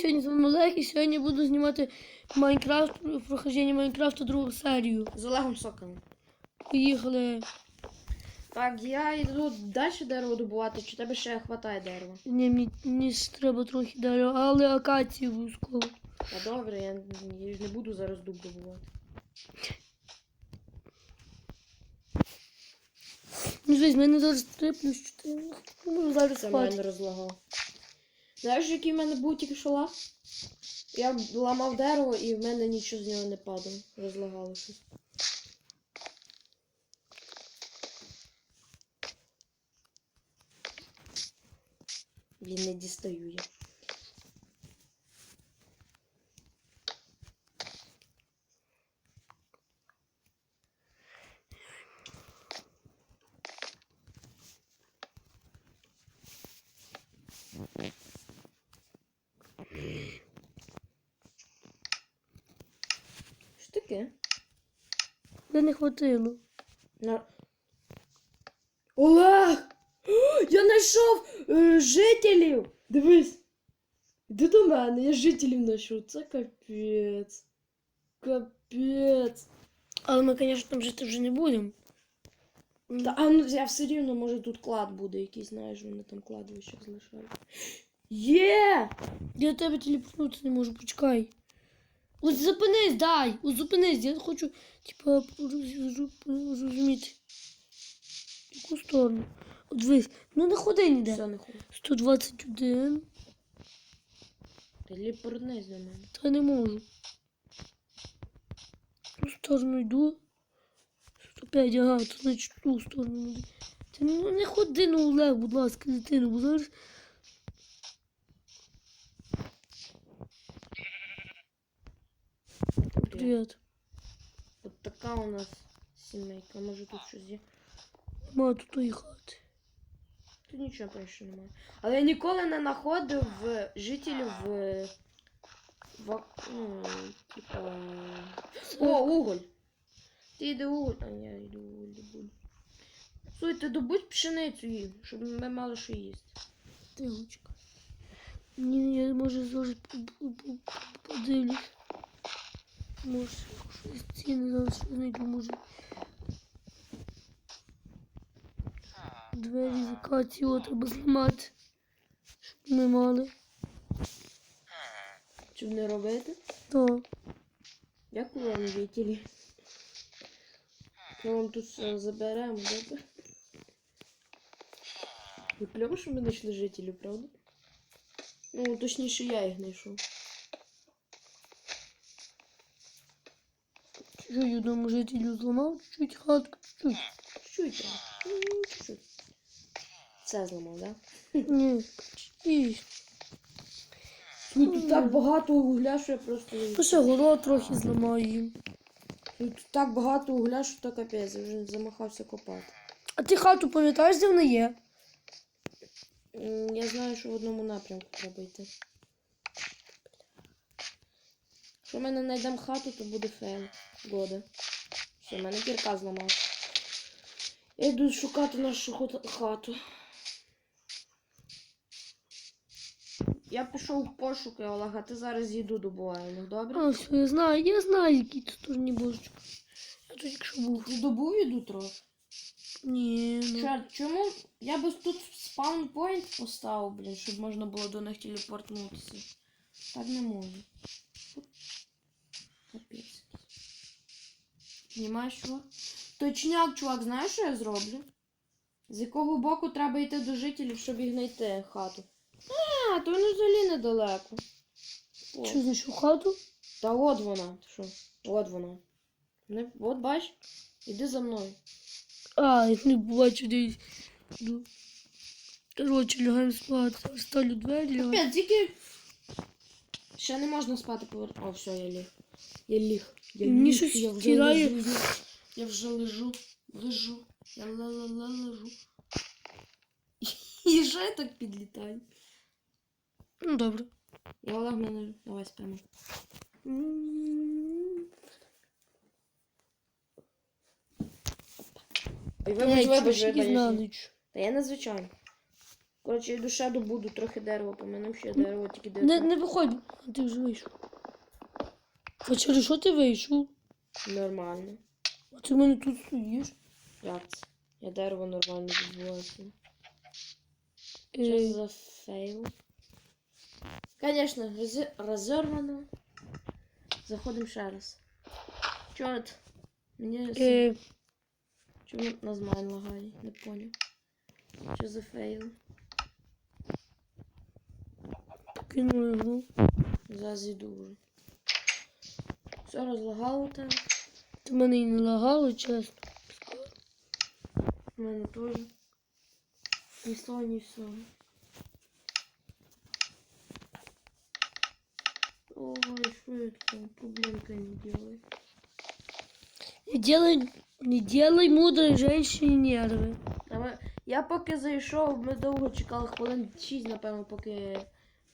сьогодні з вами Олег, і сьогодні буду знімати Майнкрафт, прохождення Майнкрафту другу серію. З Олегом Соколом. Поїхали. Так, я йду далі дерево добувати, чи тебе ще хватає дерева? Ні, мені, мені ж треба трохи далі, але акації обов'язково. Та добре, я, я ж не буду зараз дуб добувати. Ну, звись, в мене зараз 3 плюс 4. Ну, зараз Це спати. мене розлагав. Знаєш, який в мене був що? Я ламав дерево і в мене нічого з нього не падало. Розлагало щось. Він не дістаю я. Що таке? Де не хватило. На... Олег! Я знайшов е, жителів! Дивись! Іди до мене, я жителів знайшов. Це капець. Капець. Але ми, звісно, там жити вже не будемо. Та а ну я все рівно, може тут клад буде якийсь, знаєш, вони там кладовище залишають. Є! Я тебе телепортнутися не можу, почекай. Ось зупинись, дай! Ось зупинись, я хочу, типа, роз- роз- зрозуміти. В яку сторону? От дивись, ну не ходи ніде. Все, не хуй. 121. Телепортнись до мене. Та не можу. В ту сторону йду. 105, ага, то значить в ту сторону. Ти ну не ходи, ну Олег, будь ласка, дитину, бо зараз. Привіт. От така у нас сімейка. Може тут щось є. Нема тут хати. Тут нічого більше немає. Але я ніколи не знаходив е, жителів в. в ну, типа. О, уголь! Ти йди уголь. А я йду уголь добуду. Суй, ти добудь пшеницю їм, щоб ми мали що їсти. Тихочка. Ні, я по- по- подивлюсь. Може, щось ціни зараз щось знайду, може. Двері закацію треба зламати. Щоб ми мали. Щоб не робити. Так. Дякую вам, жителі. Ми вам тут все заберемо, добре? Ви кльово, що ми знайшли жителів, правда? Ну, точніше, я їх знайшов. Я одному жителю зламав чуть-чуть хатку, чуть-чуть. Чуть-чуть. Ну, Чуть-чуть. Це зламав, так? Ні, чуть. Да? Тут так багато угля, що я просто. Ну ще город трохи зламаю їм. Тут так багато угля, що то капець, я вже замахався копати. А ти хату пам'ятаєш, де вона є? М, Я знаю, що в одному напрямку треба йти. Якщо ми не знайдемо хату, то буде фейл. Года. Все, в мене кірка зламав. Я йду шукати нашу хату. Я пішов в пошуки, Олега, ти зараз їду добуваємо, добре? А, все, я знаю, я знаю, який тут стороні божечко. Я тут якщо був. Ти добув їду трохи? Ні, ну. Чорт, чому? Я би тут спаунпойнт поставив, блін, щоб можна було до них телепортнутися. Так не можу. Капець. Знімаєш, чувак? Точняк, чувак, знаєш, що я зроблю? З якого боку треба йти до жителів, щоб їх знайти хату? А, то вони взагалі недалеко. О, Що знайшов хату? Та от вона. Ти що? От вона. Не, от бач, іди за мною. А, я не бачу десь. Ну. Коротше, лягаємо спати. Зараз двері. лягаю. Капець, тільки ще не можна спати повер... О, все, я ліг. Я ліг. Я Мені щось я вже втирає. лежу. Я вже лежу. Лежу. Я ла-ла-ла лежу. І що я так підлітаю? Ну, добре. Я Олег мене. Давай спимо. Ой, тільки знали, що? Та я незвичайно. Коротше, ще добуду трохи дерева, по мене ще дерево тільки Не, не виходь, а ти вже вийшов. А через що ти вийшов? Нормально. А ти в мене тут стоїш. Як це? Я дерево нормально. Що Е, за фейл? Конечно, роз- розорвано. Заходимо ще раз. Чорт. Мені е, Чому нас майн лагає? Не поняв. Що за фейл? кинули гру. Зараз йду вже. Все розлагало там. Ти мене і не лагало, чесно. У мене теж. Ні того, ні цього. Ой, швидко, проблемка не делай. Не делай, не делай мудрой женщине нервы. А Я поки зайшов, ми довго чекали хвилин 6, напевно, поки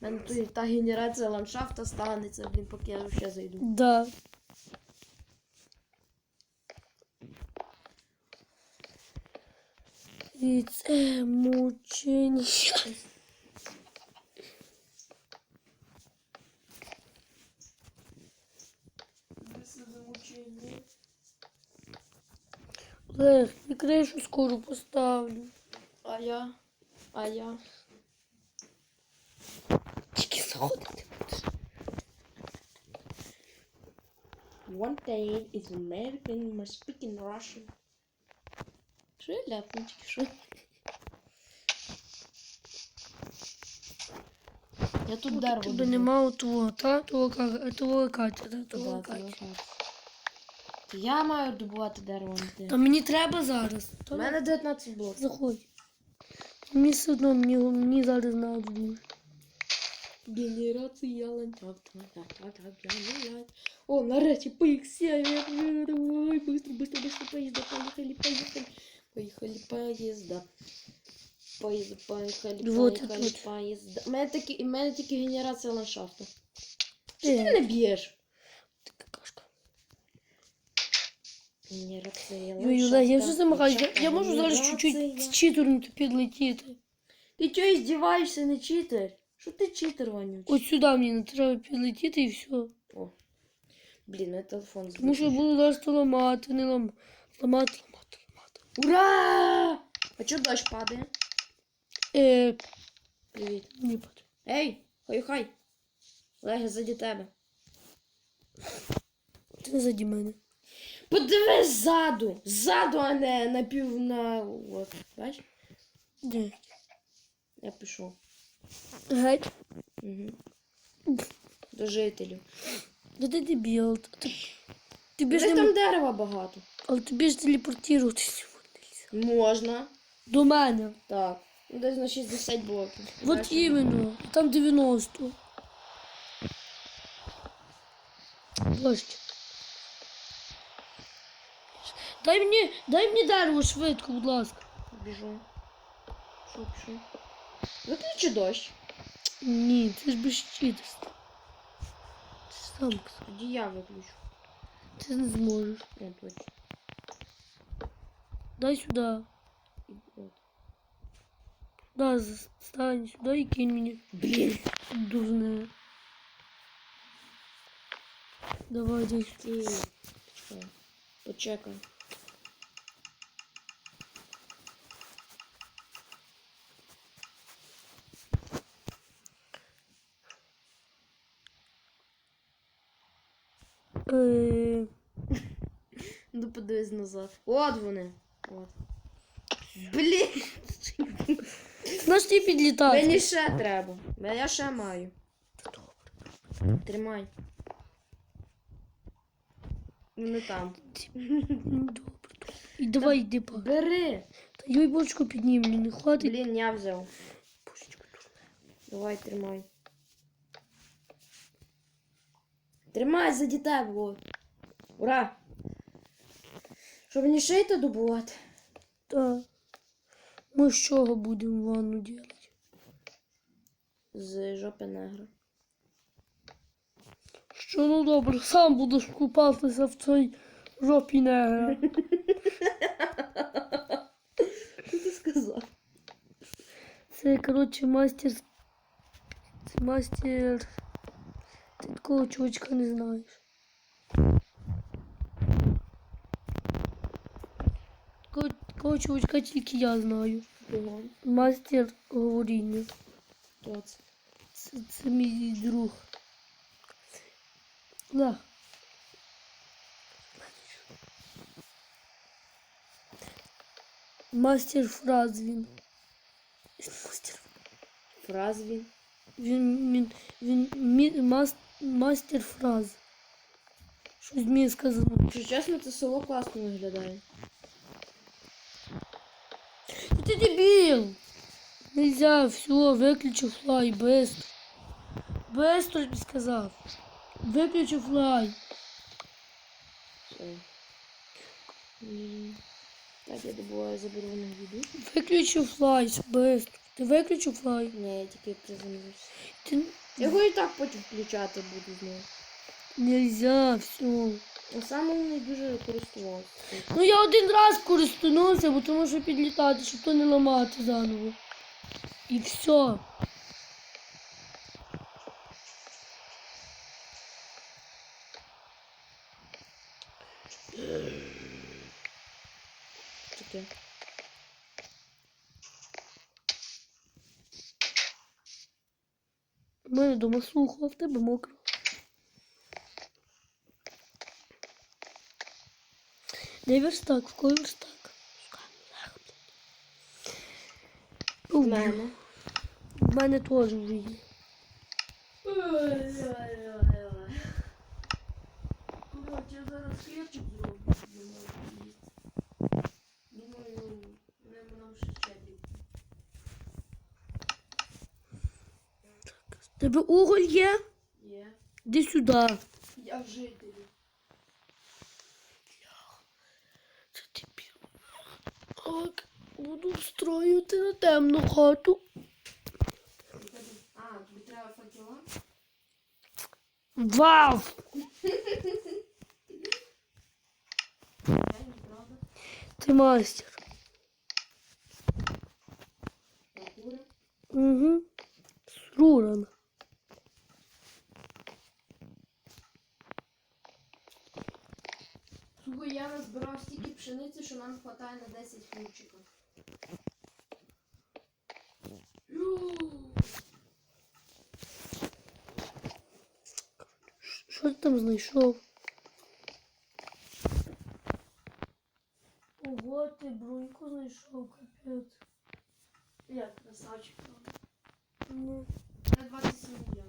мене тут та генерація ландшафта станеться, блін, поки я ще зайду. Да. І це мучення. Олег, я кришу скоро поставлю. А я. А я. One day is American must speak in Russian. Що я ляпну що? Я тут дерево. Тебе добув. нема того, та? Того, того? Да, Того Я маю добувати дерево Та мені треба зараз. У мене 19 блоків. Заходь. Мені все одно, мені, мені зараз надо дуже. Генерація ландшафта. Так, так, так, я не знаю. О, нарешті поїх север. Ой, быстро, быстро, быстро, поїзда, поїхали, поїхали. Поїхали, поїзда. Поїзда, поїхали, Вот я поїхали, тут. поїзда. У мене тільки, у мене тільки генерація ландшафту. Ти Е, мене б'єш? ти какашка. Генерація Ой, Олег, я вже замахаюсь. Я, Чекай, я можу зараз генерація. чуть-чуть з читернути підлетіти. Ти чого іздіваєшся, не читер? Що ти читер, Ванюч? От сюди мені не треба підлетіти і все. О. Блін, мене телефон Тому що буду зараз то ламати, не лам... ламати, ламати, ламати. Ура! А чого дощ падає? Е, Привіт. не падай. Ей, хай хай. Олег, заді тебе. Ти не заді мене. Подивись ззаду. Ззаду, а не напів на. От. Бач? Де? Я пішов. Геть. Угу. До жителів. Да ти дебіл. Ти, тобі ж Десь не... там дерева багато. Але тобі ж телепортуватися. Можна. До мене. Так. Ну, Десь на 60 блоків. Вот іменно. Там 90. Дощ. Дай мені, дай мені дерево швидко, будь ласка. Біжу. Що пішу? Виключи дощ. Ні, це ж без. Ти сам. Тоді я виключу. Ти не зможеш. О, точно. Дай сюди. Да, стань сюди і кинь мені. Блін. Дурне. Давай, дай. Почекай. Ну подивись назад. От вони. От. Блін. На ж ти підлітати? Мені ще треба. Я ще маю. Тримай. Вони там. Добре. І давай йди по. Бери. Та йой бочку піднімлю, не хватить. Блін, я взяв. Давай, тримай. Тримай за дітей було. Ура! Щоб ще йти добувати. Так. Ми з чого будемо ванну робити? З жопи негра. Що ну добре, сам будеш купатися в цій жопі негра. Що ти сказав? Це, коротше, мастер. Це мастер. Ти такого чувачка не знаєш. Такого, такого чувачка тільки я знаю. Кого? Мастер говоріння. Хто це? Це, це мій друг. Да. Мастер фраз він. Мастер. Фраз він. Він, він, він мі, мас, мастер фраз. Щось мені сказано. Що чесно, це село класно виглядає. Ну Ты дебил! Нельзя, все, выключи флай, быстро. Быстро тебе сказал. Выключи флай. Все. М, Так, я добуваю заборонену їду. Выключи флай, быстро. Ты выключи флай. Ні, я тільки приземлюсь. Ты... Я його і так потім включати буду знову. Нельзя, все. А саме не дуже користувався. Ну я один раз користувався, бо тому що підлітати, щоб то не ламати заново. І все. Таке. Мене дома сухо, а в тебе мокро. Де верстак? В кого верстак? У мене. В мене теж вже є. Короче, я зараз хлібчик зроблю. Думаю, нам ще щедрик. В Тебе уголь є? Є. Іди сюди. Я в жителі. Це дебіл. Так, буду встроювати на темну хату. А, тобі треба факела? Вау! Ти мастер. Угу. Сруран. Слухай, я назбирав стільки пшениці, що нам вистачає на 10 хлібчиків. Що ти там знайшов? Ого, ти броньку знайшов, капець. Я красавчик. Ну. На 27 я.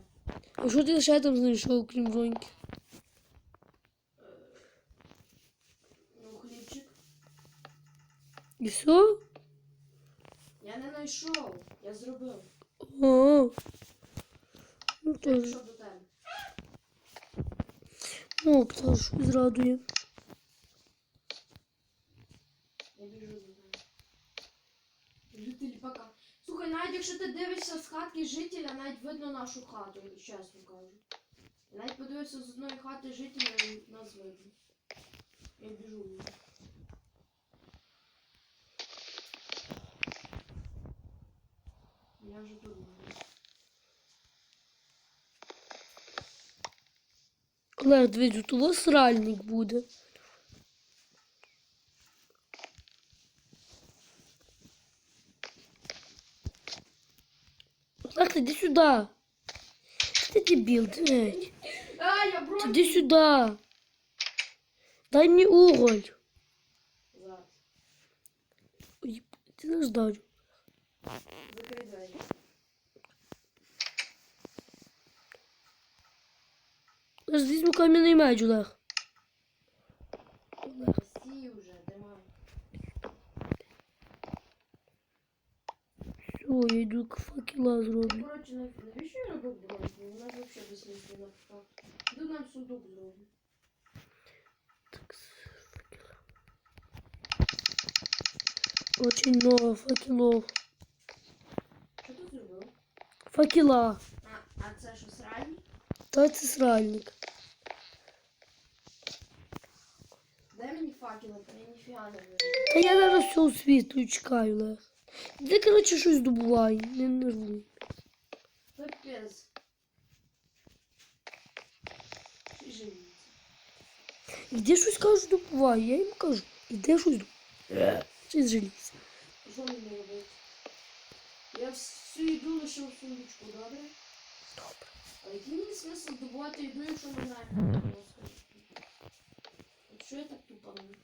А що ти ще там знайшов, крім броньки? Ну, хлібчик. І все? Я не знайшов. Я зробив. О. Ну Я теж. пішов до тебе. Ну, пташ, щось радує. Я біжу до тебе. Жителі пока. Слухай, навіть якщо ти дивишся з хатки жителя, навіть видно нашу хату, чесно кажу. Навіть подивишся з одної хати жителя і нас видно. Я біжу. Я вже тут. буду. Олег, дивись, у того сральник буде. Олег, іди сюди. Ти дебіл, дивись. А, я бронь! Іди сюди. Дай мені уголь. Зараз. Ой, ти не ждав. Закрий двері. Я ж візьму кам'яний меч, Олег. Олег. Стій вже, тримай. Все, я йду к факела зроблю. Коротше, нав- навіщо я робив бронь? Вона взагалі без смислу написав. Іду нам сундук зроблю. Так, факела. Очень много факелов. Що? Факела. А, а це що сральні? Та це сральник. Дай мені факела, та я ніфіга не вижу. Та я зараз все освітлю, чекаю, Олег. Де, коротше, щось добувай, не нервуй. Капець. Чи живіться? Іди щось кажу, добувай. Я їм кажу, іди щось добувай. Чи жалійся. Що мені робити? Я всю їду лишив сундучку, добре? Добре. А який мені смисл добувати їду, якщо не знаю, куди вона сходить? От що я так тупо роблю?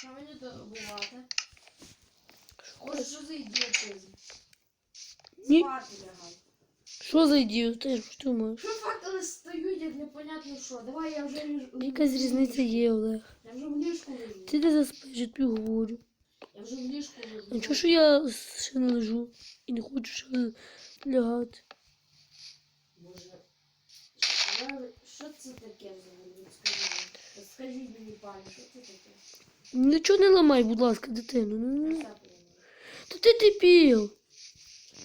Що мені добувати? Ось що за ідіотизм? Ні. Спати лягай. Що за ідіот? Ти ж думаєш? Що фактори стають, як непонятно що? Давай я вже ліж- Якась різниця є, Олег. Я вже в ліжку лежу. Ти не заспиш, я тобі говорю. Я вже в ліжку лежу. А чого що я ще не лежу і не хочу ще лягати? Боже. Що це таке взагалі? Скажи. мені. Скажіть мені, пані, що це таке? Нічого не ламай, будь ласка, дитину. Ну, ну. Та ти дебіл.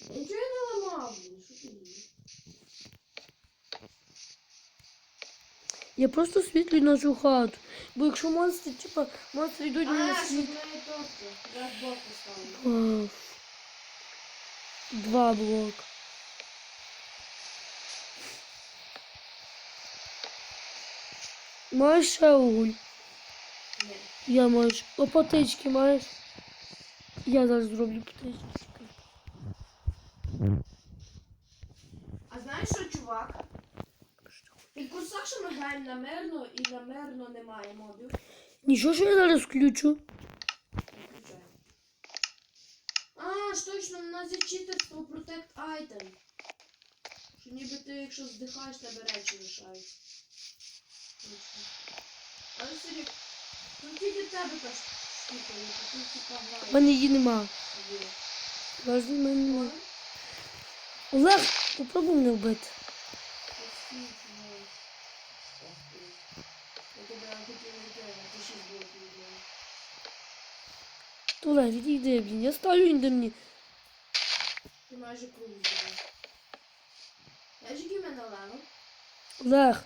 Я Нічого я не ламав, що ти? Я просто світлю нашу хату. Бо якщо монстри, типа, монстри йдуть на світ. Вау. Два блока. Уголь? Ні. Я маю. О, патички маєш? Я зараз зроблю патички. А знаєш що, чувак? В курсах, ми граємо на мирно і на мирно немає мобів? Нічого, що я зараз включу. А, ж точно, у нас є читерство Protect Item. Що ніби ти, якщо здихаєш, тебе речі лишаються. Точно. Але сорі, У граєш. мене її нема. Є. В мене нема. Олег, попробуй мене вбити. Ну. Я ти. Олег, відійди, блін. Я ставлю індемні. Ти майже круг зробив. Знаєш, який в мене левел? Олег.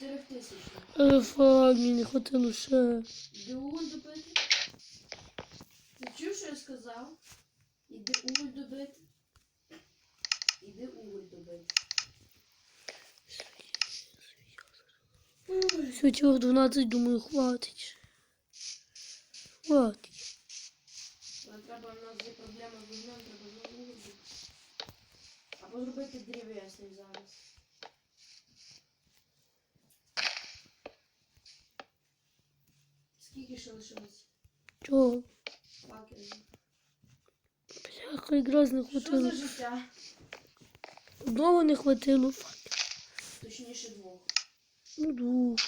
4 тисячі. Е, фак, мені не хватило ще. Іди уголь добити. Ти чув, що я сказав? Іди уголь добити. Іди уголь добити. Все, цього 12, думаю, хватить. Хватить. Але треба в нас є проблема з вогнем, треба знову уголь. Або зробити древесний зараз. Скільки ще лишилось? Чого? Факелів. Бляха, якраз не Що хватило. за життя? Одного не хватило. Точніше двох. Ну, двох.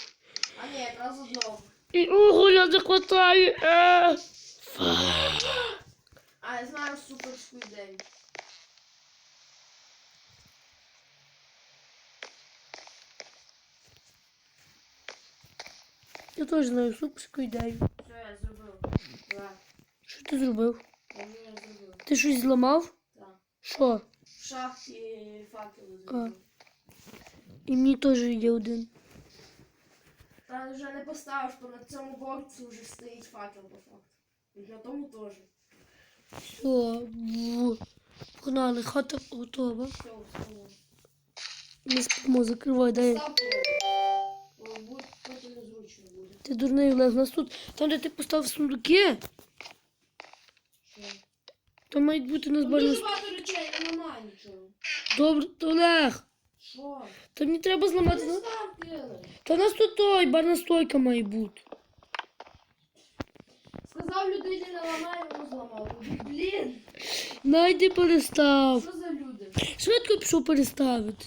А ні, якраз одного. І уголя не хватає. Е. А, я знаю суперську ідею. Я теж знаю суперську ідею. Все, я зробив. Давай. Що ти зробив? Я вже зробив. Ти щось зламав? Так. Що? В шахті факели А. зробив. І мені теж є один. Та вже не поставиш, бо на цьому борці вже стоїть факел по факту. І на тому теж. Все. Погнали, хата готова. Все, вставило. Ми спимо, закривай, дай. Став Бо буде. Ти дурний Олег, у нас тут, там, де ти поставив сундуки, Що? там мають бути у нас Тут дуже барна... багато речей, я немає нічого. Добре, Олег, Що? та мені треба зламати. Не став. Та у нас тут той, барна стойка має бути. Сказав людині не ламай, воно зламав. Блін, Найди перестав. що за люди? Швидко пішов переставити.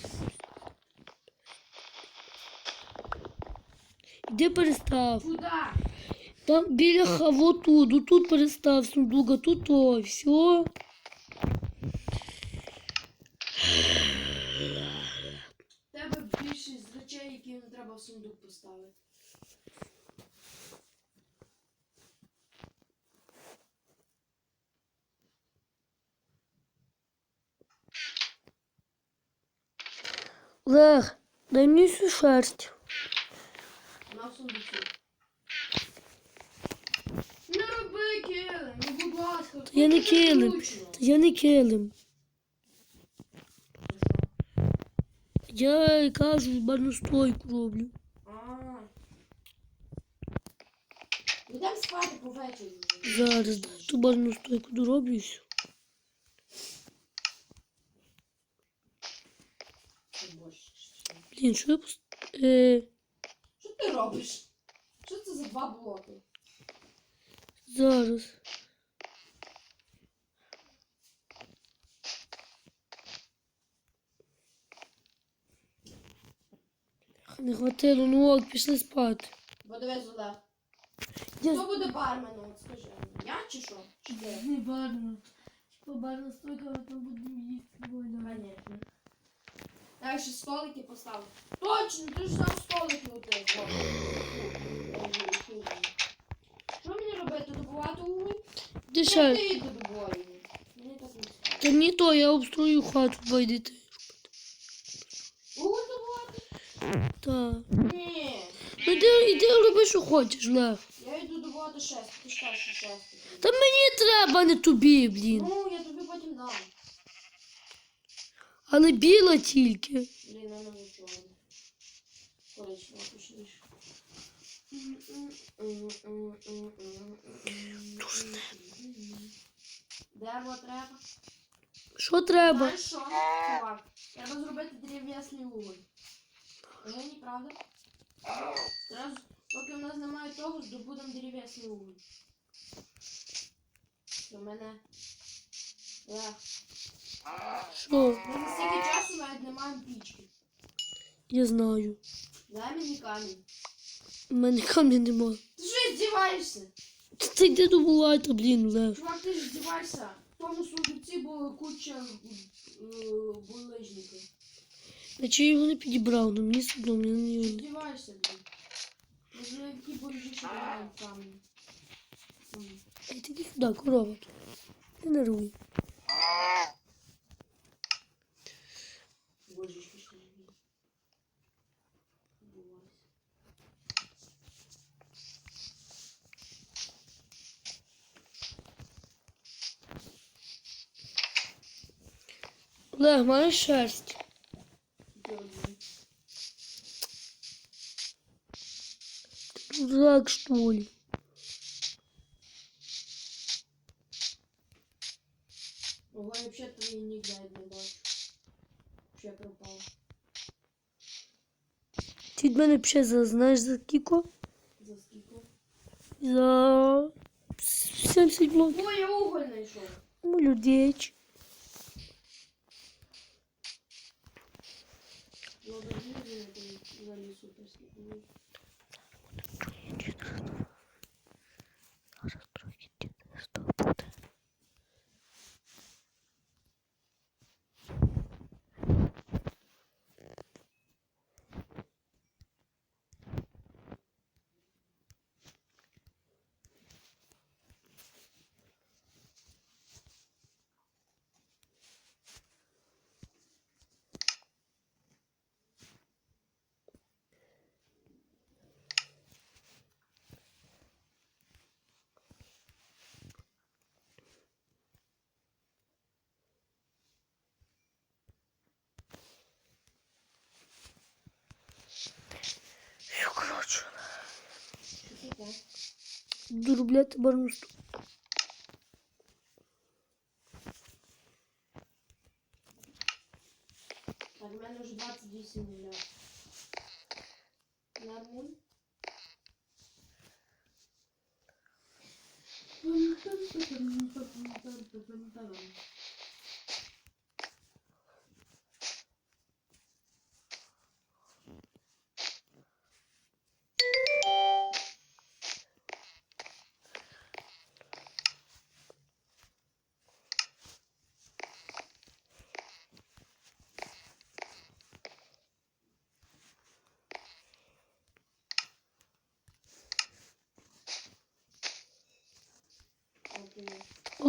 Іди перестав. Куда? Там біля ха- вот тут, тут перестав сундук, а тут то, все. В тебе більшість речей, які не треба в сундук поставити. Олег, дай мені всю шерсть. Вона в сундуці. Не роби килим, ну будь ласка. я не килим. Та я не килим. Я кажу, барну стойку роблю. Йдемо спати по вечорі. Зараз дай ту барну стойку дороблю і все. Блін, що я пост... Е, ти робиш? Що це за два блоки? зараз. Не хватило, ну ок, пішли спати. Бо дивись, Олег. Я- Хто буде барменом, от скажи. Я чи що? Чи ти? Не барно. Типа барна стойка, а там будемо їсти Понятно. Я ще столики поставив. Точно, ти ж сам столики у тебе. Що мені робити? Добувати уголь? Я ще? не йду добуваю. Мені так не цікаво. Та ні то, я обстрою хату, два йдете. Уголь добувати? Та. Ні. Ну йди, йди роби, що хочеш, Лев. Я йду добувати шест. Ти ж кажеш, що шест. Та мені треба, не тобі, блін. Ну, я тобі потім дам. Але біла тільки. Блін, я не вичула. Коричнево точніше. Дерево треба. Що треба? Знаєш що, чувак? Треба зробити дерев'ясний уголь. Ні, неправда? Зараз, поки в нас немає того, здобудемо дерев'ясний уголь. До мене. Лех. Що? Стільки часу навіть не пічки. Я знаю. Дай мені камінь. У мене камня нема. Ти що здіваєшся? Ти йди добувати, блін, Лев. Чувак, ти ж здіваєшся. В тому сундуці була куча е, булижників. Наче я його не підібрав, ну мені все одно, мені не здіваєшся, блін. Може, які булижі мають камінь. М. Ей, ти йди сюди, корова. Не нервуй. Божечки, що живі. Буває. Олег, маєш шерсть? Дурак, що ли? Ого, я нік навіть не бачу. Ще пропав. Ти від мене ще за, знаєш за кіко? За скільки? За 70 блоків. О, я уголь знайшов. Молодець. Благодарю за взагалі суперський уголь. Зараз трохи що буде. Що, коротше, Що таке? Доробляти барну стойку. Так, в мене вже 28 мільйонів. Нормуль.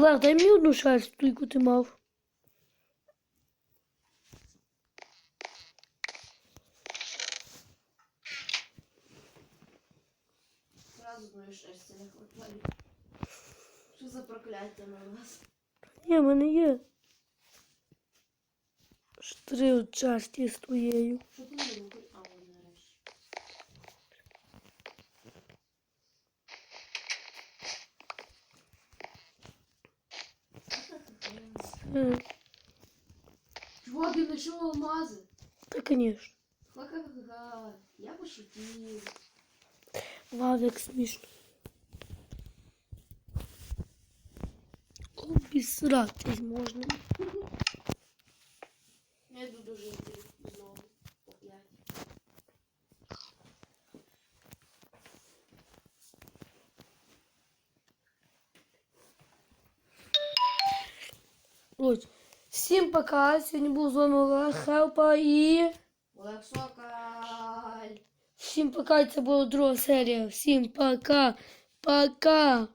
Олег, дай мені одну шерсть, яку ти мав. Зразу одної шерсті не хватає. Що за прокляття на нас? Ні, в мене є. Аж Три от шерсті з твоєю. Що ти не робиш? А, вон нарешті. Е, Чувак, я знайшов алмази. Та, звісно. Ха-ха-ха. Я пошутив. Вау, як смішно. Обісратись можна. Я йду до жителів Всім пока. Сьогодні був з вами Олег Хелпа і. Олег Сокаль. Всім пока. Це була друга серія. Всім пока. Пока.